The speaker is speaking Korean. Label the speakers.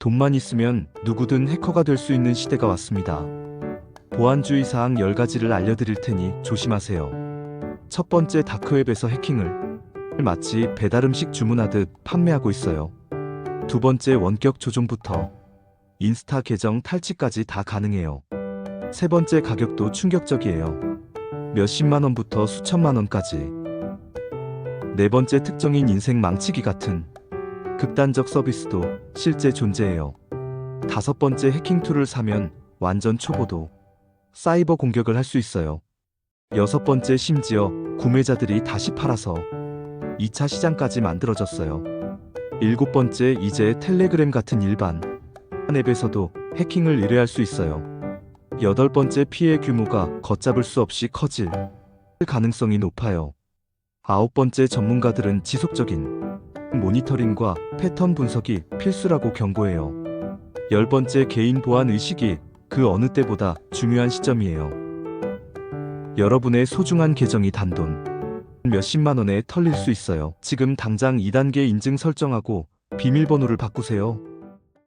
Speaker 1: 돈만 있으면 누구든 해커가 될 수 있는 시대가 왔습니다. 보안주의 사항 10가지를 알려드릴 테니 조심하세요. 첫 번째 다크웹에서 해킹을 마치 배달 음식 주문하듯 판매하고 있어요. 두 번째 원격 조종부터 인스타 계정 탈취까지 다 가능해요. 세 번째 가격도 충격적이에요. 몇십만 원부터 수천만 원까지. 네 번째 특정인 인생 망치기 같은 극단적 서비스도 실제 존재해요. 다섯 번째 해킹 툴을 사면 완전 초보도 사이버 공격을 할 수 있어요. 여섯 번째 심지어 구매자들이 다시 팔아서 2차 시장까지 만들어졌어요. 일곱 번째 이제 텔레그램 같은 일반 앱에서도 해킹을 의뢰할 수 있어요. 여덟 번째 피해 규모가 걷잡을 수 없이 커질 가능성이 높아요. 아홉 번째 전문가들은 지속적인 모니터링과 패턴 분석이 필수라고 경고해요. 열 번째 개인 보안 의식이 그 어느 때보다 중요한 시점이에요. 여러분의 소중한 계정이 단돈 몇십만 원에 털릴 수 있어요. 지금 당장 2단계 인증 설정하고 비밀번호를 바꾸세요.